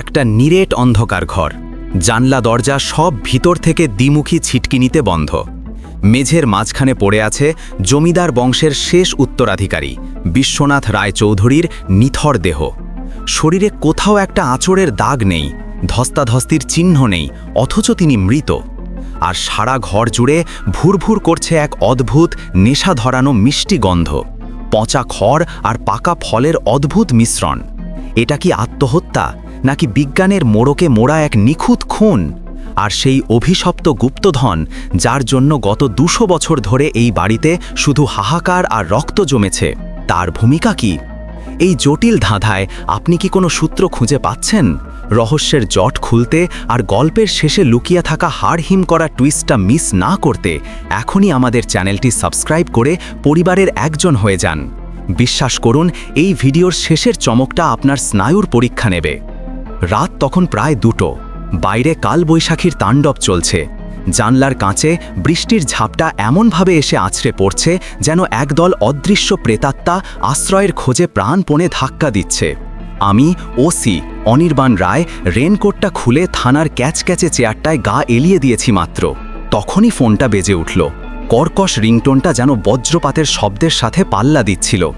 একটা নিরেট অন্ধকার ঘর। জানলা, দরজা সব ভিতর থেকে দ্বিমুখী ছিটকিনিতে বন্ধ। মেঝের মাঝখানে পড়ে আছে জমিদার বংশের শেষ উত্তরাধিকারী, বিশ্বনাথ রায় চৌধুরীর নিথর দেহ। শরীরে কোথাও একটা আঁচড়ের দাগ নেই, ধস্তাধস্তির চিহ্ন নেই, অথচ তিনি মৃত। আর সারা ঘর জুড়ে ভুরভুর করছে এক অদ্ভুত নেশা ধরানো মিষ্টি গন্ধ। পচা খড় আর পাকা ফলের অদ্ভুত মিশ্রণ। এটা কি আত্মহত্যা? নাকি বিজ্ঞানের মোড়কে মোড়া এক নিখুঁত খুন আর সেই অভিশপ্ত গুপ্তধন যার জন্য গত দুশো বছর ধরে এই বাড়িতে শুধু হাহাকার আর রক্ত জমেছে, তার ভূমিকা কি? এই জটিল ধাঁধায় আপনি কি কোনো সূত্র খুঁজে পাচ্ছেন? রহস্যের জট খুলতে আর গল্পের শেষে লুকিয়ে থাকা হাড়হিম করা টুইস্টটা মিস না করতে এখনই আমাদের চ্যানেলটি সাবস্ক্রাইব করে পরিবারের একজন হয়ে যান। বিশ্বাস করুন, এই ভিডিওর শেষের চমকটা আপনার স্নায়ুর পরীক্ষা নেবে। রাত তখন প্রায় দুটো। বাইরে কালবৈশাখীর তাণ্ডব চলছে। জানলার কাঁচে বৃষ্টির ঝাপটা এমনভাবে এসে আছড়ে পড়ছে যেন একদল অদৃশ্য প্রেতাত্মা আশ্রয়ের খোঁজে প্রাণপণে ধাক্কা দিচ্ছে। আমি, ওসি, অনির্বাণ রায়, রেনকোটটা খুলে থানার ক্যাচক্যাচে চেয়ারটায় গা এলিয়ে দিয়েছি মাত্র। তখনই ফোনটা বেজে উঠল। কর্কশ রিংটোনটা যেন বজ্রপাতের শব্দের সাথে পাল্লা দিচ্ছিল।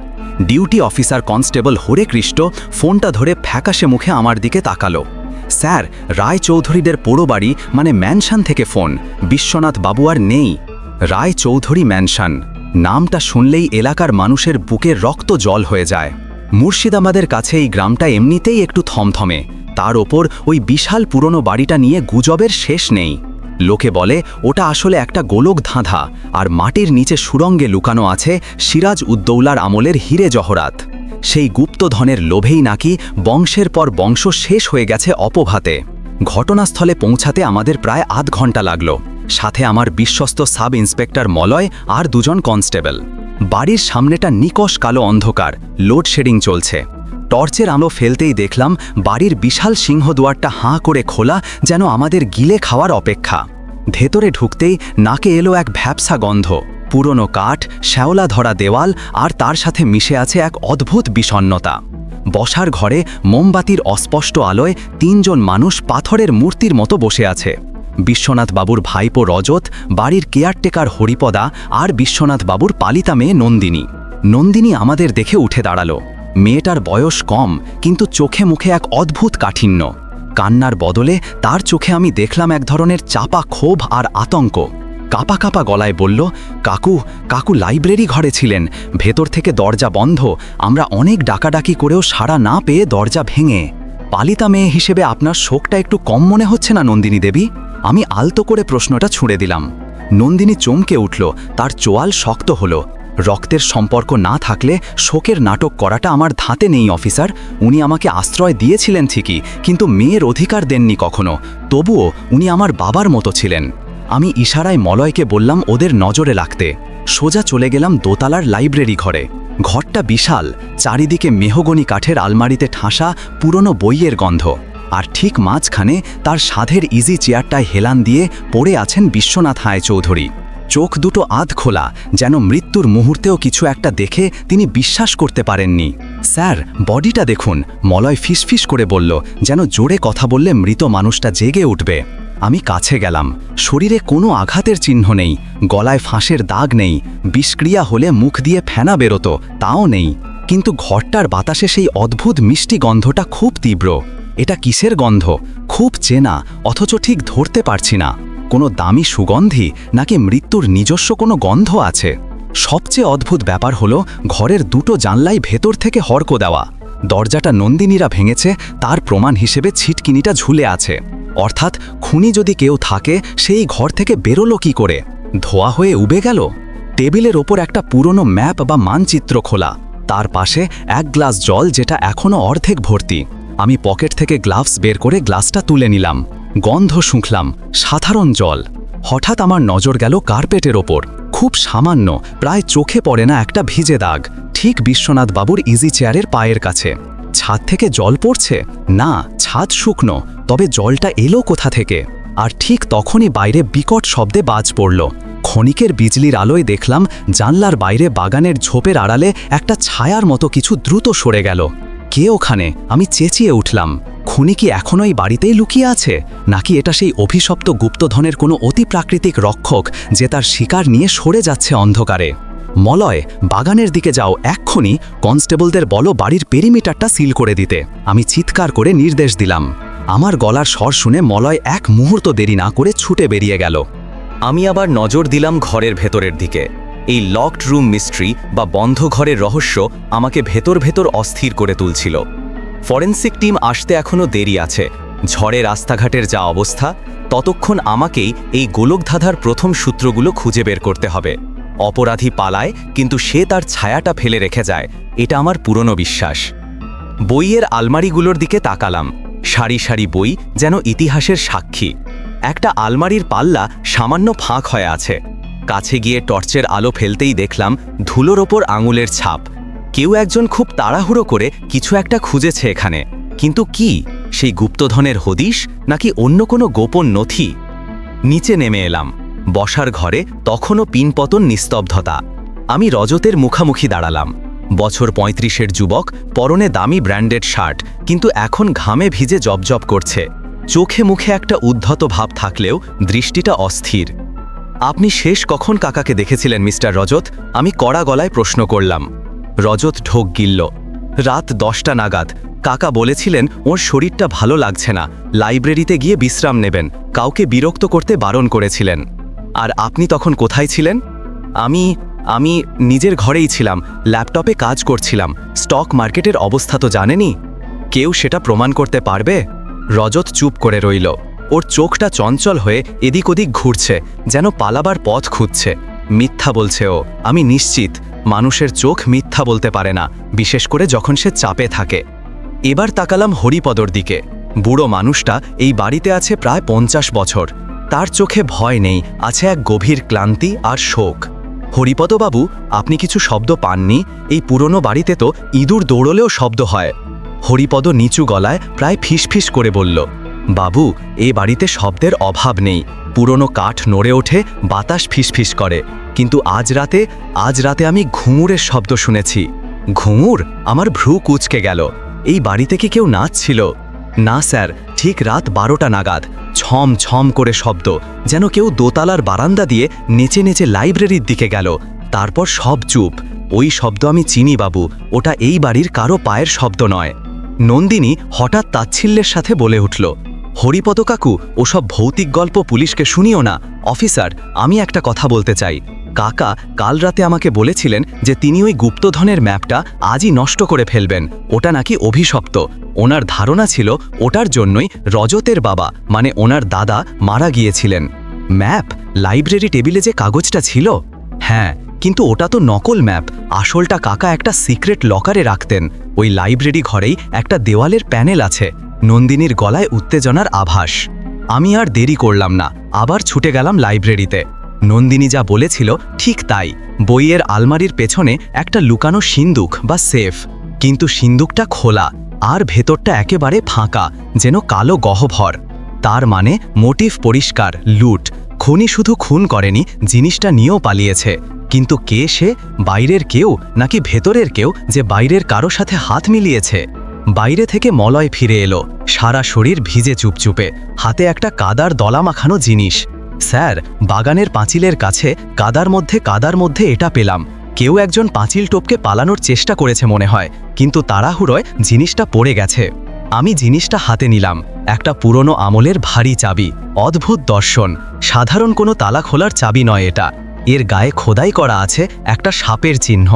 Duty officer constable Hare Krishna ফোনটা ধরে ফ্যাকাশে মুখে আমার দিকে তাকালো। স্যার রায় চৌধুরীদের পোড়ো বাড়ি মানে ম্যানশান থেকে ফোন। বিশ্বনাথ বাবু আর নেই। রায় চৌধুরী ম্যানশন। নামটা শুনলেই এলাকার মানুষের বুকের রক্ত জল হয়ে যায়। মুর্শিদাবাদের কাছে এই গ্রামটা এমনিতেই একটু থমথমে। তার ওপর ওই বিশাল পুরনো বাড়িটা নিয়ে গুজবের শেষ নেই। লোকে বলে, ওটা আসলে একটা গোলক ধাঁধা, আর মাটির নিচে সুরঙ্গে লুকানো আছে সিরাজ উদ্দৌলার আমলের হিরে জহরাত। সেই গুপ্তধনের লোভেই নাকি বংশের পর বংশ শেষ হয়ে গেছে অপঘাতে। ঘটনাস্থলে পৌঁছাতে আমাদের প্রায় আধ ঘণ্টা লাগল। সাথে আমার বিশ্বস্ত সাব ইন্সপেক্টর মলয় আর দুজন কনস্টেবল। বাড়ির সামনেটা নিকশ কালো অন্ধকার, লোডশেডিং চলছে। টর্চের আলো ফেলতেই দেখলাম বাড়ির বিশাল সিংহদুয়ারটা হাঁ করে খোলা যেন আমাদের গিলে খাওয়ার অপেক্ষা। ভেতরে ঢুকতেই নাকে এলো এক ভ্যাপসা গন্ধ। পুরনো কাঠ, শ্যাওলা ধরা দেওয়াল আর তার সাথে মিশে আছে এক অদ্ভুত বিষণ্নতা বসার ঘরে মোমবাতির অস্পষ্ট আলোয় তিনজন মানুষ পাথরের মূর্তির মতো বসে আছে। বিশ্বনাথ বাবুর ভাইপো রজত, বাড়ির কেয়ারটেকার হরিপদা আর বিশ্বনাথ বাবুর পালিতা মেয়ে নন্দিনী। নন্দিনী আমাদের দেখে উঠে দাঁড়াল। মেয়েটার বয়স কম, কিন্তু চোখে মুখে এক অদ্ভুত কাঠিন্য। কান্নার বদলে তার চোখে আমি দেখলাম এক ধরনের চাপা ক্ষোভ আর আতঙ্ক। কাপা কাপা গলায় বলল, কাকু কাকু লাইব্রেরি ঘরে ছিলেন। ভেতর থেকে দরজা বন্ধ। আমরা অনেক ডাকাডাকি করেও সাড়া না পেয়ে দরজা ভেঙে। পালিতা মেয়ে হিসেবে আপনার শোকটা একটু কম মনে হচ্ছে না, নন্দিনী দেবী? আমি আলতো করে প্রশ্নটা ছুঁড়ে দিলাম। নন্দিনী চমকে উঠল, তার চোয়াল শক্ত হলো। রক্তের সম্পর্ক না থাকলে শোকের নাটক করাটা আমার ধাতে নেই, অফিসার। উনি আমাকে আশ্রয় দিয়েছিলেন ঠিকই, কিন্তু মেয়ের অধিকার দেননি কখনো। তবুও উনি আমার বাবার মতো ছিলেন। আমি ইশারায় মলয়কে বললাম ওদের নজরে লাগতে। সোজা চলে গেলাম দোতলার লাইব্রেরি ঘরে। ঘরটা বিশাল, চারিদিকে মেহগনি কাঠের আলমারিতে ঠাসা পুরনো বইয়ের গন্ধ। আর ঠিক মাঝখানে তার সাধের ইজি চেয়ারটায় হেলান দিয়ে পড়ে আছেন বিশ্বনাথ হায় চৌধুরী চোখ দুটো আধ খোলা, যেন মৃত্যুর মুহূর্তেও কিছু একটা দেখে তিনি বিশ্বাস করতে পারেননি। স্যার, বডিটা দেখুন, মলয় ফিসফিস করে বলল, যেন জোরে কথা বললে মৃত মানুষটা জেগে উঠবে। আমি কাছে গেলাম, শরীরে কোনো আঘাতের চিহ্ন নেই, গলায় ফাঁসের দাগ নেই, বিষক্রিয়া হলে মুখ দিয়ে ফেনা বেরোতো, তাও নেই। কিন্তু ঘরটার বাতাসে সেই অদ্ভুত মিষ্টি গন্ধটা খুব তীব্র। এটা কিসের গন্ধ? খুব চেনা, অথচ ঠিক ধরতে পারছি না। কোনো দামি সুগন্ধি নাকি মৃত্যুর নিজস্ব কোনো গন্ধ আছে? সবচেয়ে অদ্ভুত ব্যাপার হলো ঘরের দুটো জানলাই ভেতর থেকে হরকো দেওয়া। দরজাটা নন্দিনীরা ভেঙেছে, তার প্রমাণ হিসেবে ছিটকিনিটা ঝুলে আছে। অর্থাৎ খুনি যদি কেউ থাকে, সেই ঘর থেকে বেরোলো কি করে? ধোয়া হয়ে উবে গেল? টেবিলের ওপর একটা পুরনো ম্যাপ বা মানচিত্র খোলা। তার পাশে এক গ্লাস জল যেটা এখনও অর্ধেক ভর্তি। আমি পকেট থেকে গ্লাভস বের করে গ্লাসটা তুলে নিলাম। গন্ধ শুঁকলাম সাধারণ জল। হঠাৎ আমার নজর গেল কার্পেটের ওপর। খুব সামান্য, প্রায় চোখে পড়ে না একটা ভিজে দাগ। ঠিক বিশ্বনাথ বাবুর ইজি চেয়ারের পায়ের কাছে। ছাদ থেকে জল পড়ছে? না, ছাদ শুকনো। তবে জলটা এলো কোথা থেকে? আর ঠিক তখনই বাইরে বিকট শব্দে বাজ পড়ল। ক্ষণিকের বিজলির আলোয় দেখলাম জানলার বাইরে বাগানের ঝোপের আড়ালে একটা ছায়ার মতো কিছু দ্রুত সরে গেল। কে ওখানে? আমি চেঁচিয়ে উঠলাম। খুনি কি এখনও এই বাড়িতেই লুকিয়ে আছে? নাকি এটা সেই অভিশপ্ত গুপ্তধনের কোনো অতি প্রাকৃতিক রক্ষক যে তার শিকার নিয়ে সরে যাচ্ছে অন্ধকারে? মলয়, বাগানের দিকে যাও এক্ষুনি কনস্টেবলদের বলো বাড়ির পেরিমিটারটা সিল করে দিতে। আমি চিৎকার করে নির্দেশ দিলাম। আমার গলার স্বর শুনে মলয় এক মুহূর্ত দেরি না করে ছুটে বেরিয়ে গেল। আমি আবার নজর দিলাম ঘরের ভেতরের দিকে। এই লকড রুম মিস্ট্রি বা বন্ধ ঘরের রহস্য আমাকে ভেতর ভেতর অস্থির করে তুলছিল। ফরেন্সিক টিম আসতে এখনও দেরি আছে। ঝড়ে রাস্তাঘাটের যা অবস্থা, ততক্ষণ আমাকেই এই গোলকধাঁধার প্রথম সূত্রগুলো খুঁজে বের করতে হবে। অপরাধী পালায়, কিন্তু সে তার ছায়াটা ফেলে রেখে যায়। এটা আমার পুরনো বিশ্বাস। বইয়ের আলমারিগুলোর দিকে তাকালাম। সারি সারি বই যেন ইতিহাসের সাক্ষী। একটা আলমারির পাল্লা সামান্য ফাঁক হয়ে আছে। কাছে গিয়ে টর্চের আলো ফেলতেই দেখলাম ধুলোর ওপর আঙুলের ছাপ। কেউ একজন খুব তাড়াহুড়ো করে কিছু একটা খুঁজেছে এখানে। কিন্তু কি, সেই গুপ্তধনের হদিশ নাকি অন্য কোনো গোপন নথি? নিচে নেমে এলাম। বসার ঘরে তখনও পিনপতন নিস্তব্ধতা। আমি রজতের মুখামুখি দাঁড়ালাম। বছর পঁয়ত্রিশের যুবক, পরনে দামি ব্র্যান্ডেড শার্ট, কিন্তু এখন ঘামে ভিজে জবজব করছে। চোখে মুখে একটা উদ্ধত ভাব থাকলেও দৃষ্টিটা অস্থির। আপনি শেষ কখন কাকাকে দেখেছিলেন, মিস্টার রজত? আমি কড়া গলায় প্রশ্ন করলাম। রজত ঢোক গিলল। রাত দশটা নাগাদ। কাকা বলেছিলেন, ওর শরীরটা ভালো লাগছে না। লাইব্রেরিতে গিয়ে বিশ্রাম নেবেন। কাউকে বিরক্ত করতে বারণ করেছিলেন। আর আপনি তখন কোথায় ছিলেন? আমি আমি নিজের ঘরেই ছিলাম। ল্যাপটপে কাজ করছিলাম। স্টক মার্কেটের অবস্থা তো জানেনি কেউ সেটা প্রমাণ করতে পারবে? রজত চুপ করে রইল। ওর চোখটা চঞ্চল হয়ে এদিক ওদিক ঘুরছে, যেন পালাবার পথ খুঁজছে। মিথ্যা বলছে ও। আমি নিশ্চিত। মানুষের চোখ মিথ্যা বলতে পারে না, বিশেষ করে যখন সে চাপে থাকে। এবার তাকালাম হরিপদর দিকে। বুড়ো মানুষটা এই বাড়িতে আছে প্রায় পঞ্চাশ বছর। তার চোখে ভয় নেই, আছে এক গভীর ক্লান্তি আর শোক। হরিপদবাবু, আপনি কিছু শব্দ পাননি? এই পুরনো বাড়িতে তো ইঁদুর দৌড়লেও শব্দ হয়। হরিপদ নিচু গলায় প্রায় ফিসফিস করে বলল, বাবু, এ বাড়িতে শব্দের অভাব নেই। পুরনো কাঠ নড়ে ওঠে, বাতাস ফিসফিস করে। কিন্তু আজ রাতে আজ রাতে আমি ঘুঙুরের শব্দ শুনেছি। ঘুঙুর আমার ভ্রু কুচকে গেল। এই বাড়িতে কি কেউ নাচছিল? না, স্যার, ঠিক রাত বারোটা নাগাদ। ছম ছম করে শব্দ, যেন কেউ দোতলার বারান্দা দিয়ে নেচে নেচে লাইব্রেরির দিকে গেল। তারপর সব চুপ। ওই শব্দ আমি চিনি, বাবু। ওটা এই বাড়ির কারও পায়ের শব্দ নয়। নন্দিনী হঠাৎ তাচ্ছিল্যের সাথে বলে উঠল, হরিপদ কাকু, ওসব ভৌতিক গল্প পুলিশকে শুনিও না। অফিসার, আমি একটা কথা বলতে চাই। কাকা কাল রাতে আমাকে বলেছিলেন যে তিনি ওই গুপ্তধনের ম্যাপটা আজই নষ্ট করে ফেলবেন। ওটা নাকি অভিশপ্ত। ওনার ধারণা ছিল ওটার জন্যই রজতের বাবা মানে ওনার দাদা, মারা গিয়েছিলেন। ম্যাপ? লাইব্রেরি টেবিলে যে কাগজটা ছিল? হ্যাঁ কিন্তু ওটা তো নকল ম্যাপ। আসলটা কাকা একটা সিক্রেট লকারে রাখতেন। ওই লাইব্রেরি ঘরেই একটা দেওয়ালের প্যানেল আছে। নন্দিনীর গলায় উত্তেজনার আভাস। আমি আর দেরি করলাম না। আবার ছুটে গেলাম লাইব্রেরিতে। নন্দিনী যা বলেছিল ঠিক তাই। বইয়ের আলমারির পেছনে একটা লুকানো সিন্দুক বা সেফ। কিন্তু সিন্দুকটা খোলা, আর ভেতরটা একেবারে ফাঁকা, যেন কালো গহ্বর। তার মানে মোটিভ পরিষ্কার, লুট। খুনি শুধু খুন করেনি, জিনিসটা নিয়েও পালিয়েছে। কিন্তু কে সে? বাইরের কেউ, নাকি ভেতরের কেউ যে বাইরের কারও সাথে হাত মিলিয়েছে? বাইরে থেকে মলয় ফিরে এলো, সারা শরীর ভিজে চুপচুপে, হাতে একটা কাদার দলা মাখানো জিনিস। স্যার, বাগানের পাঁচিলের কাছে, কাদার মধ্যে কাদার মধ্যে এটা পেলাম। কেউ একজন পাঁচিল টপকে পালানোর চেষ্টা করেছে মনে হয়, কিন্তু তাড়াহুড়োয় জিনিসটা পড়ে গেছে। আমি জিনিসটা হাতে নিলাম, একটা পুরনো আমলের ভারী চাবি, অদ্ভুত দর্শন, সাধারণ কোনো তালা খোলার চাবি নয় এটা। এর গায়ে খোদাই করা আছে একটা সাপের চিহ্ন।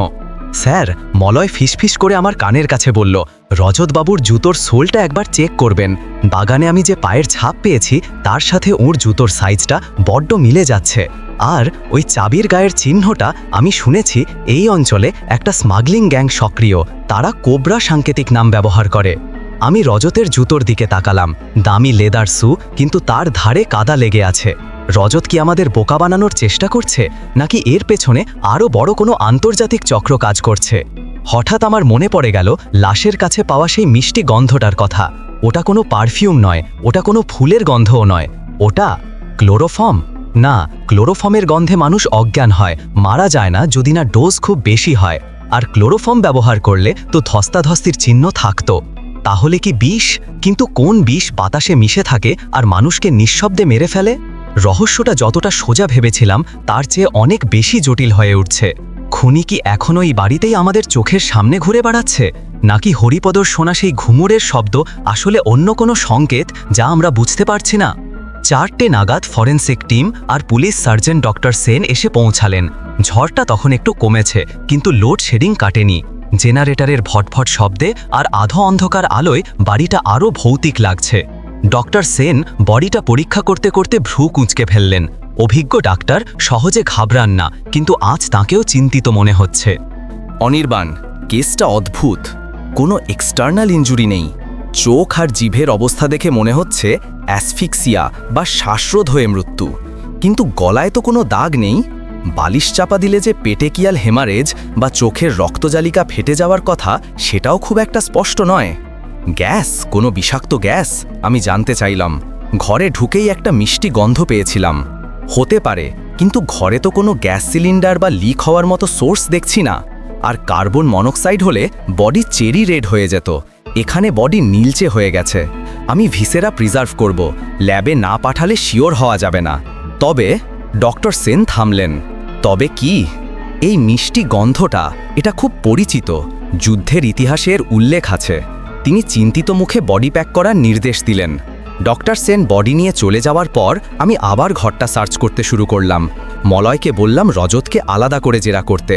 স্যার, মলয় ফিসফিস করে আমার কানের কাছে বলল, রজতবাবুর জুতোর সোলটা একবার চেক করবেন। বাগানে আমি যে পায়ের ছাপ পেয়েছি, তার সাথে ওর জুতোর সাইজটা বড্ড মিলে যাচ্ছে। আর ওই চাবির গায়ের চিহ্নটা আমি শুনেছি, এই অঞ্চলে একটা স্মাগলিং গ্যাং সক্রিয়। তারা কোবরা সাংকেতিক নাম ব্যবহার করে। আমি রজতের জুতোর দিকে তাকালাম। দামি লেদার সু, কিন্তু তার ধারে কাদা লেগে আছে। রজত কি আমাদের বোকা বানানোর চেষ্টা করছে, নাকি এর পেছনে আরও বড় কোনো আন্তর্জাতিক চক্র কাজ করছে? হঠাৎ আমার মনে পড়ে গেল, লাশের কাছে পাওয়া সেই মিষ্টি গন্ধটার কথা। ওটা কোনো পারফিউম নয়, ওটা কোনো ফুলের গন্ধও নয়। ওটা ক্লোরোফর্ম? না, ক্লোরোফর্মের গন্ধে মানুষ অজ্ঞান হয়, মারা যায় না যদি না ডোজ খুব বেশি হয়। আর ক্লোরোফর্ম ব্যবহার করলে তো ধস্তাধস্তির চিহ্ন থাকত। তাহলে কি বিষ? কিন্তু কোন বিষ বাতাসে মিশে থাকে আর মানুষকে নিঃশব্দে মেরে ফেলে? রহস্যটা যতটা সোজা ভেবেছিলাম, তার চেয়ে অনেক বেশি জটিল হয়ে উঠছে। খুনি কি এখনও এই বাড়িতেই আমাদের চোখের সামনে ঘুরে বেড়াচ্ছে? নাকি হরিপদর শোনা সেই ঘুমুরের শব্দ আসলে অন্য কোনো সংকেত যা আমরা বুঝতে পারছি না? চারটে নাগাদ ফরেন্সিক টিম আর পুলিশ সার্জন ডক্টর সেন এসে পৌঁছালেন। ঝড়টা তখন একটু কমেছে, কিন্তু লোড শেডিং কাটেনি। জেনারেটরের ভটভট শব্দে আর আধো অন্ধকার আলোয় বাড়িটা আরও ভৌতিক লাগছে। ডক্টর সেন বডিটা পরীক্ষা করতে করতে ভ্রু কুঁচকে ফেললেন। অভিজ্ঞ ডাক্তার সহজে ঘাবড়ান না, কিন্তু আজ তাকেও চিন্তিত মনে হচ্ছে। অনির্বাণ, কেসটা অদ্ভুত। কোনো এক্সটার্নাল ইনজুরি নেই। চোখ আর জিভের অবস্থা দেখে মনে হচ্ছে অ্যাসফিক্সিয়া বা শ্বাসরোধ হয়ে মৃত্যু। কিন্তু গলায় তো কোনো দাগ নেই। বালিশ চাপা দিলে যে পেটেকিয়াল হেমারেজ বা চোখের রক্তজালিকা ফেটে যাওয়ার কথা, সেটাও খুব একটা স্পষ্ট নয়। গ্যাস? কোনো বিষাক্ত গ্যাস? আমি জানতে চাইলাম। ঘরে ঢুকেই একটা মিষ্টি গন্ধ পেয়েছিলাম। হতে পারে, কিন্তু ঘরে তো কোনো গ্যাস সিলিন্ডার বা লিক হওয়ার মতো সোর্স দেখছি না। আর কার্বন মনোক্সাইড হলে বডি চেরি রেড হয়ে যেত। এখানে বডি নীলচে হয়ে গেছে। আমি ভিসেরা প্রিজার্ভ করব। ল্যাবে না পাঠালে শিওর হওয়া যাবে না। তবে ডক্টর সেন থামলেন। তবে কি? এই মিষ্টি গন্ধটা, এটা খুব পরিচিত। যুদ্ধের ইতিহাসের উল্লেখ আছে। তিনি চিন্তিত মুখে বডি প্যাক করার নির্দেশ দিলেন। ডক্টর সেন বডি নিয়ে চলে যাওয়ার পর আমি আবার ঘরটা সার্চ করতে শুরু করলাম। মলয়কে বললাম, রজতকে আলাদা করে জেরা করতে।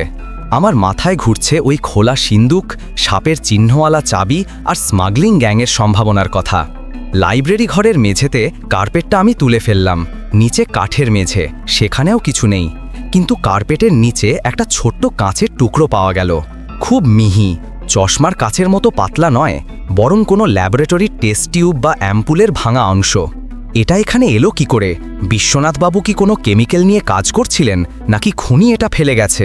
আমার মাথায় ঘুরছে ওই খোলা সিন্দুক, সাপের চিহ্নওয়ালা চাবি আর স্মাগলিং গ্যাংয়ের সম্ভাবনার কথা। লাইব্রেরি ঘরের মেঝেতে কার্পেটটা আমি তুলে ফেললাম, নিচে কাঠের মেঝে, সেখানেও কিছু নেই। কিন্তু কার্পেটের নিচে একটা ছোট্ট কাঁচের টুকরো পাওয়া গেল। খুব মিহি, চশমার কাচের মতো পাতলা নয়। বরং কোনো ল্যাবরেটরি টেস্ট টিউব বা অ্যাম্পুলের ভাঙা অংশ। এটা এখানে এলো কি করে? বিশ্বনাথবাবু কি কোনো কেমিক্যাল নিয়ে কাজ করছিলেন, নাকি খুনি এটা ফেলে গেছে?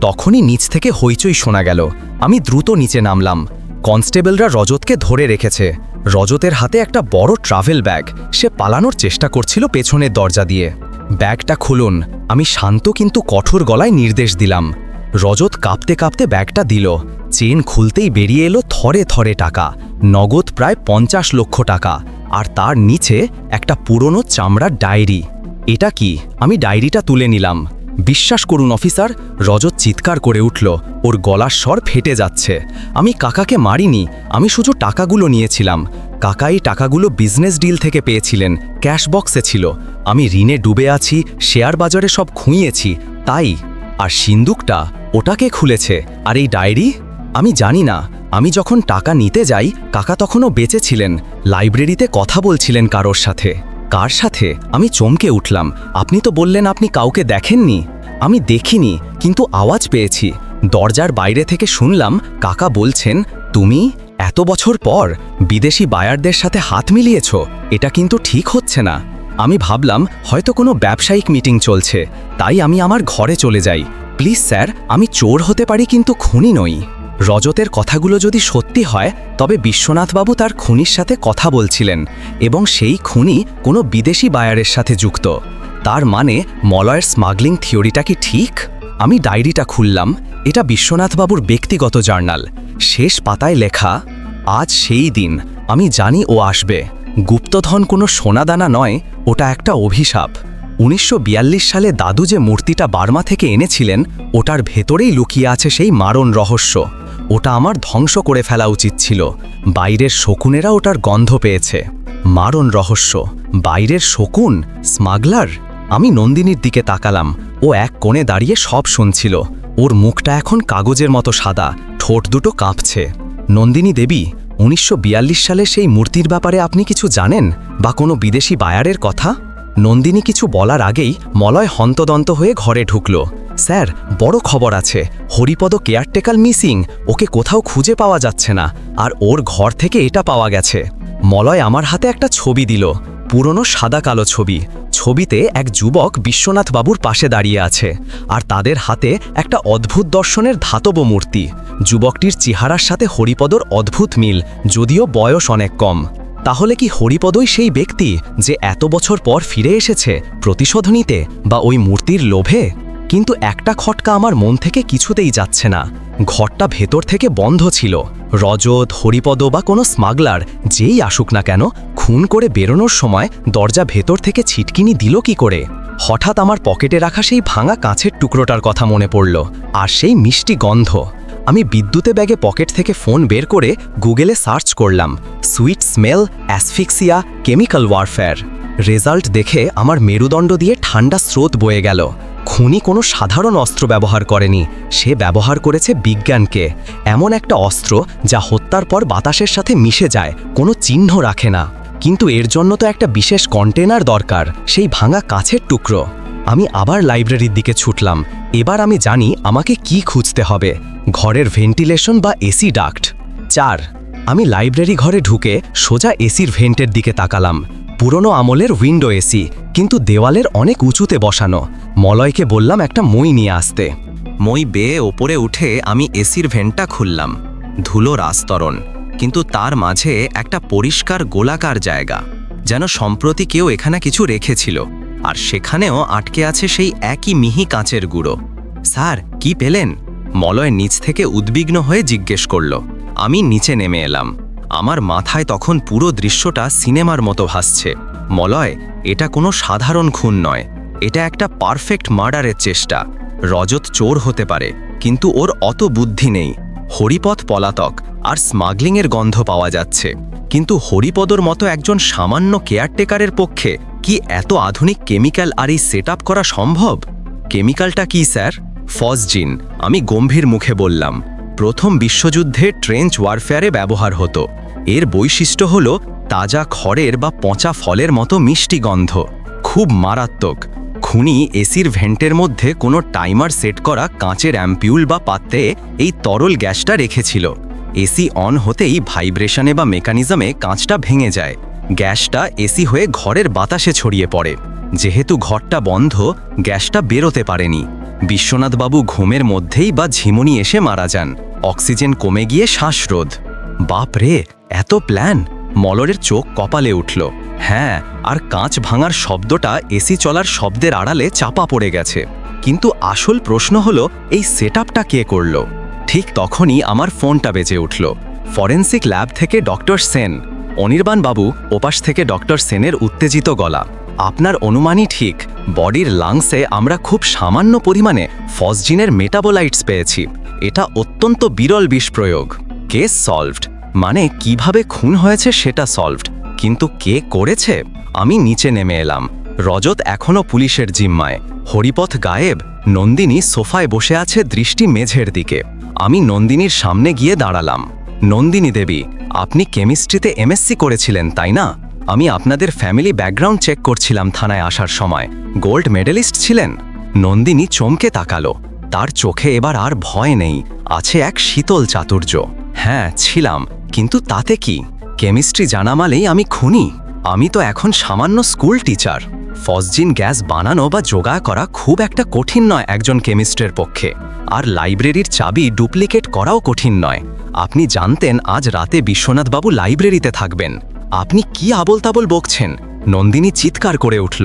তখনই নিচ থেকে হইচই শোনা গেল। আমি দ্রুত নিচে নামলাম। কনস্টেবলরা রজতকে ধরে রেখেছে। রজতের হাতে একটা বড় ট্রাভেল ব্যাগ। সে পালানোর চেষ্টা করছিল পেছনের দরজা দিয়ে। ব্যাগটা খুলুন। আমি শান্ত কিন্তু কঠোর গলায় নির্দেশ দিলাম। রজত কাঁপতে কাঁপতে ব্যাগটা দিল। চেন খুলতেই বেরিয়ে এলো থরে থরে টাকা, নগদ প্রায় পঞ্চাশ লক্ষ টাকা, আর তার নিচে একটা পুরনো চামড়ার ডায়েরি। এটা কি? আমি ডায়েরিটা তুলে নিলাম। বিশ্বাস করুন অফিসার, রজত চিৎকার করে উঠল, ওর গলার স্বর ফেটে যাচ্ছে। আমি কাকাকে মারিনি, আমি শুধু টাকাগুলো নিয়েছিলাম। কাকা এই টাকাগুলো বিজনেস ডিল থেকে পেয়েছিলেন ক্যাশ বক্সে ছিল। আমি ঋণে ডুবে আছি শেয়ার বাজারে সব খুঁইয়েছি, তাই। আর সিন্দুকটা ওটাকে খুলেছে। আর এই ডায়েরি? আমি জানি না, আমি যখন টাকা নিতে যাই, কাকা তখনও বেঁচে ছিলেন। লাইব্রেরিতে কথা বলছিলেন কারোর সাথে। কার সাথে? আমি চমকে উঠলাম। আপনি তো বললেন আপনি কাউকে দেখেননি। আমি দেখিনি, কিন্তু আওয়াজ পেয়েছি। দরজার বাইরে থেকে শুনলাম, কাকা বলছেন, তুমি এত বছর পর বিদেশি বায়ারদের সাথে হাত মিলিয়েছ, এটা কিন্তু ঠিক হচ্ছে না। আমি ভাবলাম, হয়তো কোনো ব্যবসায়িক মিটিং চলছে, তাই আমি আমার ঘরে চলে যাই। প্লিজ স্যার, আমি চোর হতে পারি কিন্তু খুনি নই। রজতের কথাগুলো যদি সত্যি হয়, তবে বিশ্বনাথবাবু তার খুনির সাথে কথা বলছিলেন এবং সেই খুনি কোনো বিদেশি বায়ারের সাথে যুক্ত। তার মানে মলয়ের স্মাগলিং থিওরিটা কি ঠিক? আমি ডায়েরিটা খুললাম, এটা বিশ্বনাথবাবুর ব্যক্তিগত জার্নাল। শেষ পাতায় লেখা, আজ সেই দিন, আমি জানি ও আসবে। গুপ্তধন কোনো সোনাদানা নয়, ওটা একটা অভিশাপ। উনিশশো বিয়াল্লিশ সালে দাদু যে মূর্তিটা বার্মা থেকে এনেছিলেন, ওটার ভেতরেই লুকিয়ে আছে সেই মারণ রহস্য। ওটা আমার ধ্বংস করে ফেলা উচিত ছিল। বাইরের শকুনেরা ওটার গন্ধ পেয়েছে। মারণ রহস্য। বাইরের শকুন? স্মাগলার? আমি নন্দিনীর দিকে তাকালাম। ও এক কোণে দাঁড়িয়ে সব শুনছিল। ওর মুখটা এখন কাগজের মতো সাদা। ঠোঁট দুটো কাঁপছে। নন্দিনী দেবী, উনিশশো বিয়াল্লিশ সালে সেই মূর্তির ব্যাপারে আপনি কিছু জানেন? বা কোনো বিদেশি বায়ারের কথা? নন্দিনী কিছু বলার আগেই মলয় হন্তদন্ত হয়ে ঘরে ঢুকল। স্যার, বড় খবর আছে। হরিপদ কেয়ারটেকাল মিসিং, ওকে কোথাও খুঁজে পাওয়া যাচ্ছে না, আর ওর ঘর থেকে এটা পাওয়া গেছে। মলয় আমার হাতে একটা ছবি দিল, পুরনো সাদা কালো ছবি। ছবিতে এক যুবক বিশ্বনাথ বাবুর পাশে দাঁড়িয়ে আছে, আর তাদের হাতে একটা অদ্ভুত দর্শনের ধাতব মূর্তি। যুবকটির চেহারার সাথে হরিপদর অদ্ভুত মিল, যদিও বয়স অনেক কম। তাহলে কি হরিপদই সেই ব্যক্তি, যে এত বছর পর ফিরে এসেছে প্রতিশোধ নিতে বা ওই মূর্তির লোভে? কিন্তু একটা খটকা আমার মন থেকে কিছুতেই যাচ্ছে না। ঘরটা ভেতর থেকে বন্ধ ছিল। রজত, হরিপদ বা কোনো স্মাগলার, যেই আসুক না কেন, খুন করে বেরোনোর সময় দরজা ভেতর থেকে ছিটকিনি দিল কি করে? হঠাৎ আমার পকেটে রাখা সেই ভাঙা কাঁচের টুকরোটার কথা মনে পড়ল, আর সেই মিষ্টি গন্ধ। আমি বিদ্যুতে ব্যাগে পকেট থেকে ফোন বের করে গুগলে সার্চ করলাম, sweet smell, asphyxia, chemical warfare. Result দেখে আমার মেরুদণ্ড দিয়ে ঠান্ডা স্রোত বয়ে গেল। খুনি কোনো সাধারণ অস্ত্র ব্যবহার করেনি। সে ব্যবহার করেছে বিজ্ঞানকে। এমন একটা অস্ত্র যা হত্যার পর বাতাসের সাথে মিশে যায়, কোনো চিহ্ন রাখে না। কিন্তু এর জন্য তো একটা বিশেষ কন্টেনার দরকার, সেই ভাঙা কাছের টুকরো। আমি আবার লাইব্রেরির দিকে ছুটলাম। এবার আমি জানি আমাকে কি খুঁজতে হবে। ঘরের ভেন্টিলেশন বা এসি ডাক্ট। চার, আমি লাইব্রেরি ঘরে ঢুকে সোজা এসির ভেন্টের দিকে তাকালাম। পুরনো আমলের উইন্ডো এসি, কিন্তু দেওয়ালের অনেক উঁচুতে বসানো। মলয়কে বললাম একটা মই নিয়ে আসতে। মই বেয়ে ওপরে উঠে আমি এসির ভেন্টটা খুললাম। ধুলোর আস্তরণ কিন্তু তার মাঝে একটা পরিষ্কার গোলাকার জায়গা, যেন সম্প্রতি কেউ এখানে কিছু রেখেছিল, আর সেখানেও আটকে আছে সেই একই মিহি কাঁচের গুঁড়ো। স্যার, কি পেলেন? মলয় নিচ থেকে উদ্বিগ্ন হয়ে জিজ্ঞেস করল। আমি নিচে নেমে এলাম। আমার মাথায় তখন পুরো দৃশ্যটা সিনেমার মতো ভাসছে। মলয়, এটা কোনো সাধারণ খুন নয়। এটা একটা পারফেক্ট মার্ডারের চেষ্টা। রজত চোর হতে পারে, কিন্তু ওর অত বুদ্ধি নেই। হরিপথ পলাতক, আর স্মাগলিংয়ের গন্ধ পাওয়া যাচ্ছে। কিন্তু হরিপদর মতো একজন সামান্য কেয়ারটেকারের পক্ষে কি এত আধুনিক কেমিক্যাল আর এই সেট করা সম্ভব? কেমিক্যালটা কি, স্যার? ফসজিন, আমি গম্ভীর মুখে বললাম। প্রথম বিশ্বযুদ্ধে ট্রেঞ্চ ওয়ারফেয়ারে ব্যবহার হতো। এর বৈশিষ্ট্য হল তাজা খড়ের বা পচা ফলের মতো মিষ্টি গন্ধ, খুব মারাত্মক। খুনি এসির ভেন্টের মধ্যে কোনো টাইমার সেট করা কাঁচের অ্যাম্পিউল বা পাত্রে এই তরল গ্যাসটা রেখেছিল। এসি অন হতেই ভাইব্রেশনে বা মেকানিজমে কাঁচটা ভেঙে যায়। গ্যাসটা এসি হয়ে ঘরের বাতাসে ছড়িয়ে পড়ে। যেহেতু ঘরটা বন্ধ, গ্যাসটা বেরোতে পারেনি। বিশ্বনাথবাবু ঘুমের মধ্যেই বা ঝিমুনি এসে মারা যান। অক্সিজেন কমে গিয়ে শ্বাসরোধ। বাপ রে, এত প্ল্যান মলরের চোখ কপালে উঠল। হ্যাঁ আর কাঁচ ভাঙার শব্দটা এসি চলার শব্দের আড়ালে চাপা পড়ে গেছে। কিন্তু আসল প্রশ্ন হলো, এই সেট কে করল? ঠিক তখনই আমার ফোনটা বেজে উঠল। ফরেন্সিক ল্যাব থেকে ডক্টর সেন। অনির্বাণ বাবু, ওপাশ থেকে ডক্টর সেনের উত্তেজিত গলা। আপনার অনুমানই ঠিক, বডির লাংসে আমরা খুব সামান্য পরিমাণে ফসজিনের মেটাবোলাইটস পেয়েছি। এটা অত্যন্ত বিরল বিষ প্রয়োগ কেস সলভড মানে কীভাবে খুন হয়েছে সেটা সলভড কিন্তু কে করেছে? আমি নিচে নেমে এলাম। রজত এখনও পুলিশের জিম্মায়। হরিপথ গায়েব। নন্দিনী সোফায় বসে আছে দৃষ্টি মেঝের দিকে। আমি নন্দিনীর সামনে গিয়ে দাঁড়ালাম। নন্দিনী দেবী, আপনি কেমিস্ট্রিতে এমএসসি করেছিলেন, তাই না? আমি আপনাদের ফ্যামিলি ব্যাকগ্রাউন্ড চেক করছিলাম থানায় আসার সময়। গোল্ড মেডেলিস্ট ছিলেন। নন্দিনী চমকে তাকালো। তার চোখে এবার আর ভয় নেই। আছে এক শীতল চাতুর্য। হ্যাঁ ছিলাম। কিন্তু তাতে কি? কেমিস্ট্রি জানা মালেই আমি খুনি। আমি তো এখন সামান্য স্কুল টিচার। ফসজিন গ্যাস বানানো বা জোগাড় করা খুব একটা কঠিন নয় একজন কেমিস্ট্রের পক্ষে। আর লাইব্রেরির চাবি ডুপ্লিকেট করাও কঠিন নয়। আপনি জানতেন আজ রাতে বিশ্বনাথবাবু লাইব্রেরিতে থাকবেন। আপনি কি আবল তাবল বকছেন? নন্দিনী চিৎকার করে উঠল,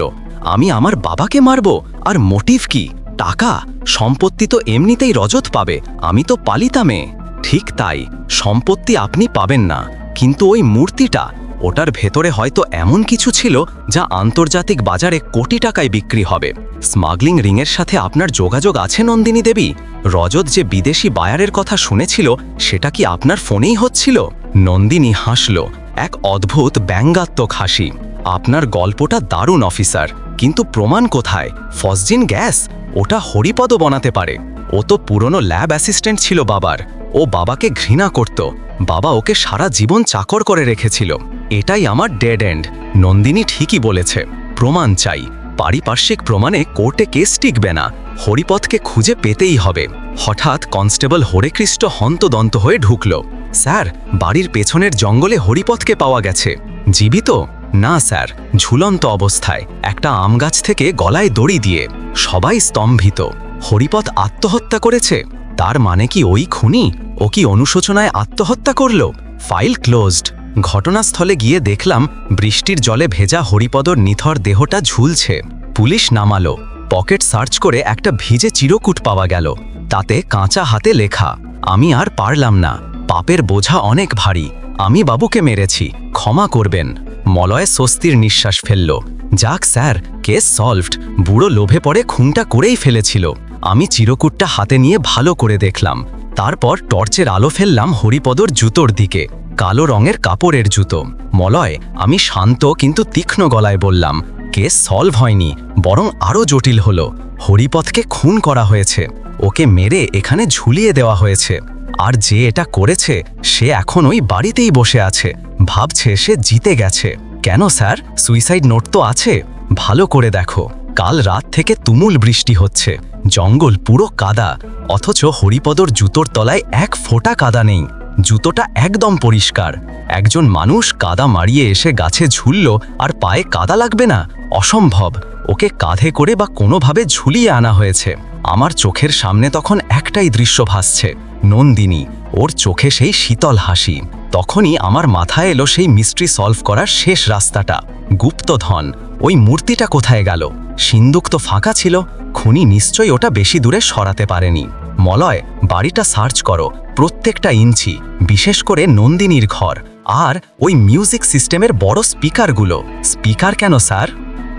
আমি আমার বাবাকে মারব? আর মোটিভ কি? টাকা? সম্পত্তি তো এমনিতেই রজত পাবে। আমি তো পালিতামে ঠিক তাই, সম্পত্তি আপনি পাবেন না। কিন্তু ওই মূর্তিটা, ওটার ভেতরে হয়তো এমন কিছু ছিল যা আন্তর্জাতিক বাজারে কোটি টাকায় বিক্রি হবে। স্মাগলিং রিংয়ের সাথে আপনার যোগাযোগ আছে, নন্দিনী দেবী? রজত যে বিদেশি বায়ারের কথা শুনেছিল, সেটা কি আপনার ফোনেই হচ্ছিল? নন্দিনী হাসল, এক অদ্ভুত, ব্যঙ্গাত্মক হাসি। আপনার গল্পটা দারুণ, অফিসার। কিন্তু প্রমাণ কোথায়? Phosgene gas? ওটা হরিপদ বানাতে পারে। ও তো পুরনো ল্যাব অ্যাসিস্ট্যান্ট ছিল বাবার। ও বাবাকে ঘৃণা করত। বাবা ওকে সারা জীবন চাকর করে রেখেছিল। এটাই আমার ডেড এন্ড নন্দিনী ঠিকই বলেছে। প্রমাণ চাই, পারিপার্শ্বিক প্রমাণে কোর্টে কেস টিকবে না, হরিপথকে খুঁজে পেতেই হবে। হঠাৎ কনস্টেবল হরেকৃষ্ট হন্তদন্ত হয়ে ঢুকল। স্যার, বাড়ির পেছনের জঙ্গলে হরিপথকে পাওয়া গেছে। জীবিত? না, স্যার, ঝুলন্ত অবস্থায়, একটা আম গাছ থেকে গলায় দড়ি দিয়ে। সবাই স্তম্ভিত। হরিপথ আত্মহত্যা করেছে? তার মানে কি ওই খুনি? ও কি অনুশোচনায় আত্মহত্যা করল? File closed. ঘটনাস্থলে গিয়ে দেখলাম বৃষ্টির জলে ভেজা হরিপদর নিথর দেহটা ঝুলছে। পুলিশ নামালো। পকেট সার্চ করে একটা ভিজে চিরকুট পাওয়া গেল। তাতে কাঁচা হাতে লেখা, আমি আর পারলাম না। পাপের বোঝা অনেক ভারী। আমি বাবুকে মেরেছি। ক্ষমা করবেন। মলয় স্বস্তির নিঃশ্বাস ফেলল। যাক স্যার, কেস সলভড। বুড়ো লোভে পড়ে খুনটা করেই ফেলেছিল। আমি চিরকুটটা হাতে নিয়ে ভালো করে দেখলাম। তারপর টর্চের আলো ফেললাম হরিপদর জুতোর দিকে, কালো রঙের কাপড়ের জুতো। মলয়, আমি শান্ত কিন্তু তীক্ষ্ণ গলায় বললাম, কেস সলভ হয়নি, বরং আরও জটিল হলো। হরিপথকে খুন করা হয়েছে, ওকে মেরে এখানে ঝুলিয়ে দেওয়া হয়েছে। আর যে এটা করেছে, সে এখন ওই বাড়িতেই বসে আছে। ভাবছে সে জিতে গেছে। কেন, স্যার? সুইসাইড নোট তো আছে। ভালো করে দেখো। কাল রাত থেকে তুমুল বৃষ্টি হচ্ছে। জঙ্গল পুরো কাদা, অথচ হরিপদর জুতোর তলায় এক ফোঁটা কাদা নেই। জুতোটা একদম পরিষ্কার। একজন মানুষ কাদা মারিয়ে এসে গাছে ঝুলল, আর পায়ে কাদা লাগবে না? অসম্ভব। ওকে কাঁধে করে বা কোনোভাবে ঝুলিয়ে আনা হয়েছে। আমার চোখের সামনে তখন একটাই দৃশ্য ভাসছে, নন্দিনী। ওর চোখে সেই শীতল হাসি। তখনই আমার মাথায় এলো সেই মিস্ট্রি সলভ করার শেষ রাস্তাটা, গুপ্তধন। ওই মূর্তিটা কোথায় গেল? সিন্দুক তো ফাঁকা ছিল, খুনি নিশ্চয়ই ওটা বেশি দূরে সরাতে পারেনি। মলয়, বাড়িটা সার্চ করো, প্রত্যেকটা ইঞ্চি, বিশেষ করে নন্দিনীর ঘর, আর ওই মিউজিক সিস্টেমের বড় স্পিকারগুলো। স্পিকার কেন, স্যার?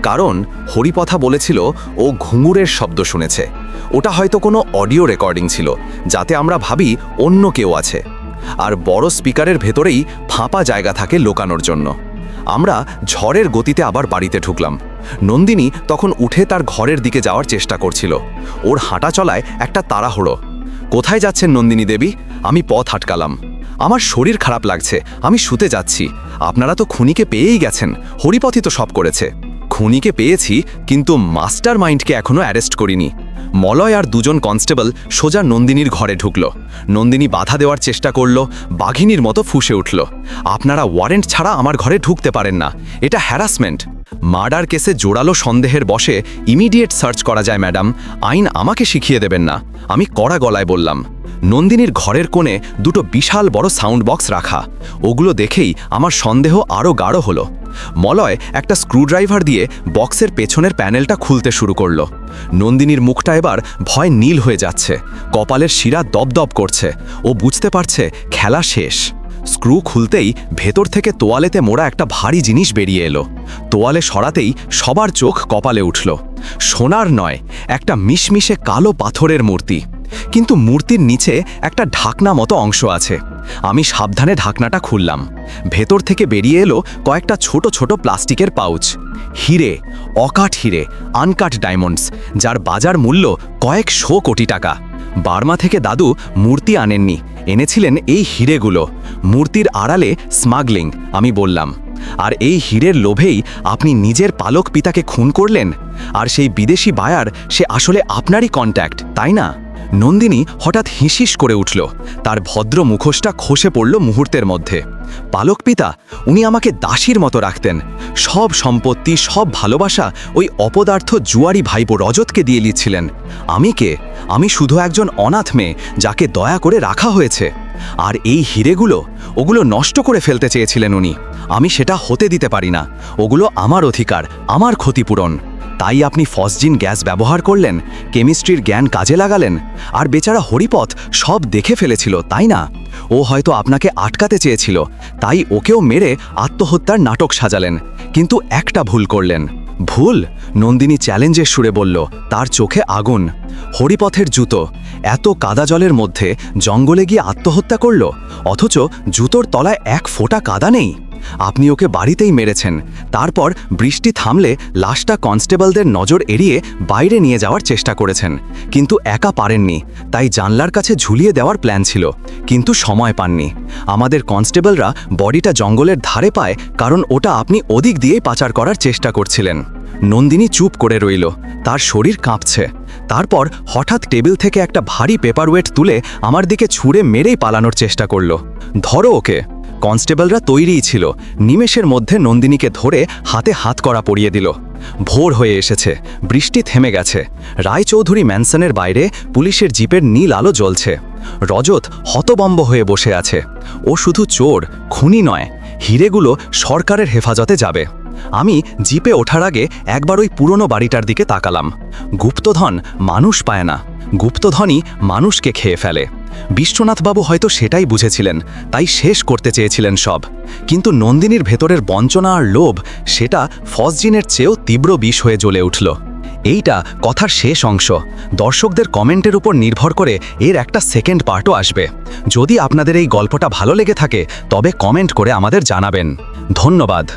কারণ হরিপথা বলেছিল, ও ঘুঙুরের শব্দ শুনেছে। ওটা হয়তো কোনো অডিও রেকর্ডিং ছিল, যাতে আমরা ভাবি অন্য কেউ আছে। আর বড় স্পিকারের ভেতরেই ফাঁপা জায়গা থাকে লোকানোর জন্য। আমরা ঝড়ের গতিতে আবার বাড়িতে ঢুকলাম। নন্দিনী তখন উঠে তার ঘরের দিকে যাওয়ার চেষ্টা করছিল। ওর হাঁটা চলায় একটা তাড়াহুড়ো কোথায় যাচ্ছেন নন্দিনী দেবী? আমি পথ আটকালাম। আমার শরীর খারাপ লাগছে। আমি শুতে যাচ্ছি। আপনারা তো খুনিকে পেয়েই গেছেন। হরিপথই তো সব করেছে। খুনিকে পেয়েছি, কিন্তু মাস্টার মাইন্ডকে এখনও অ্যারেস্ট করিনি। মলয় আর দুজন কনস্টেবল সোজা নন্দিনীর ঘরে ঢুকল। নন্দিনী বাধা দেওয়ার চেষ্টা করল, বাঘিনীর মতো ফুসে উঠল। আপনারা ওয়ারেন্ট ছাড়া আমার ঘরে ঢুকতে পারেন না। এটা হ্যারাসমেন্ট মার্ডার কেসে জোরালো সন্দেহের বসে ইমিডিয়েট সার্চ করা যায় ম্যাডাম আইন আমাকে শিখিয়ে দেবেন না। আমি কড়া গলায় বললাম নন্দিনীর ঘরের কোণে দুটো বিশাল বড় সাউন্ড বক্স রাখা। ওগুলো দেখেই আমার সন্দেহ আরও গাঢ় হলো। মলয় একটা স্ক্রুড্রাইভার দিয়ে বক্সের পেছনের প্যানেলটা খুলতে শুরু করল। নন্দিনীর মুখটা এবার ভয় নীল হয়ে যাচ্ছে। কপালের শিরা দপদপ করছে। ও বুঝতে পারছে খেলা শেষ। স্ক্রু খুলতেই ভেতর থেকে তোয়ালেতে মোড়া একটা ভারী জিনিস বেরিয়ে এলো। তোয়ালে সরাতেই সবার চোখ কপালে উঠল। সোনার নয়, একটা মিশমিশে কালো পাথরের মূর্তি। কিন্তু মূর্তির নিচে একটা ঢাকনা মতো অংশ আছে। আমি সাবধানে ঢাকনাটা খুললাম। ভেতর থেকে বেরিয়ে এলো কয়েকটা ছোট ছোট প্লাস্টিকের পাউচ। হিরে অকাট হিরে, আনকাট ডায়মন্ডস, যার বাজার মূল্য কয়েকশো কোটি টাকা। বার্মা থেকে দাদু মূর্তি আনেননি। এনেছিলেন এই হিরেগুলো। মূর্তির আড়ালে স্মাগলিং, আমি বললাম। আর এই হীরের লোভেই আপনি নিজের পালক পিতাকে খুন করলেন? আর সেই বিদেশি বায়ার, সে আসলে আপনারই কন্ট্যাক্ট তাই না? নন্দিনী হঠাৎ হিসিস করে উঠল। তার ভদ্র মুখোশটা খসে পড়ল মুহূর্তের মধ্যে। পালক পিতা, উনি আমাকে দাসীর মতো রাখতেন। সব সম্পত্তি, সব ভালোবাসা ওই অপদার্থ জুয়ারি ভাইপো রজতকে দিয়ে দিচ্ছিলেন আমি কে? আমি শুধু একজন অনাথ মেয়ে যাকে দয়া করে রাখা হয়েছে। আর এই হিরেগুলো, ওগুলো নষ্ট করে ফেলতে চেয়েছিলেন উনি। আমি সেটা হতে দিতে পারি না। ওগুলো আমার অধিকার, আমার ক্ষতিপূরণ। তাই আপনি ফসজিন গ্যাস ব্যবহার করলেন? কেমিস্ট্রির জ্ঞান কাজে লাগালেন? আর বেচারা হরিপথ সব দেখে ফেলেছিল, তাই না? ও হয়তো আপনাকে আটকাতে চেয়েছিল, তাই ওকেও মেরে আত্মহত্যার নাটক সাজালেন। কিন্তু একটা ভুল করলেন। ভুল? নন্দিনী চ্যালেঞ্জের সুরে বলল, তার চোখে আগুন। হরিপথের জুতো। এত কাদা জলের মধ্যে জঙ্গলে গিয়ে আত্মহত্যা করল? অথচ জুতোর তলায় এক ফোঁটা কাদা নেই। আপনি ওকে বাড়িতেই মেরেছেন। তারপর বৃষ্টি থামলে লাশটা কনস্টেবলদের নজর এড়িয়ে বাইরে নিয়ে যাওয়ার চেষ্টা করেছেন। কিন্তু একা পারেননি, তাই জানলার কাছে ঝুলিয়ে দেওয়ার প্ল্যান ছিল, কিন্তু সময় পাননি। আমাদের কনস্টেবলরা বডিটা জঙ্গলের ধারে পায়, কারণ ওটা আপনি ওদিক দিয়েই পাচার করার চেষ্টা করছিলেন। নন্দিনী চুপ করে রইল, তার শরীর কাঁপছে। তারপর হঠাৎ টেবিল থেকে একটা ভারী পেপারওয়েট তুলে আমার দিকে ছুঁড়ে মেরেই পালানোর চেষ্টা করল। ধরো ওকে। কনস্টেবলরা তৈরিই ছিল। নিমেষের মধ্যে নন্দিনীকে ধরে হাতে হাত করা পরিয়ে দিল। ভোর হয়ে এসেছে। বৃষ্টি থেমে গেছে। রায়চৌধুরী ম্যানসনের বাইরে পুলিশের জিপের নীল আলো জ্বলছে। রজত হতবম্ব হয়ে বসে আছে। ও শুধু চোর, খুনি নয়, হিরেগুলো সরকারের হেফাজতে যাবে। আমি জিপে ওঠার আগে একবার ওই পুরনো বাড়িটার দিকে তাকালাম। গুপ্তধন মানুষ পায় না। গুপ্তধনই মানুষকে খেয়ে ফেলে। বিশ্বনাথবাবু হয়তো সেটাই বুঝেছিলেন, তাই শেষ করতে চেয়েছিলেন সব। কিন্তু নন্দিনীর ভেতরের বঞ্চনা আর লোভ, সেটা ফসজিনের চেয়েও তীব্র বিষ হয়ে জ্বলে উঠল। এইটা কথার শেষ অংশ। দর্শকদের কমেন্টের উপর নির্ভর করে এর একটা সেকেন্ড পার্টও আসবে। যদি আপনাদের এই গল্পটা ভালো লেগে থাকে, তবে কমেন্ট করে আমাদের জানাবেন। ধন্যবাদ।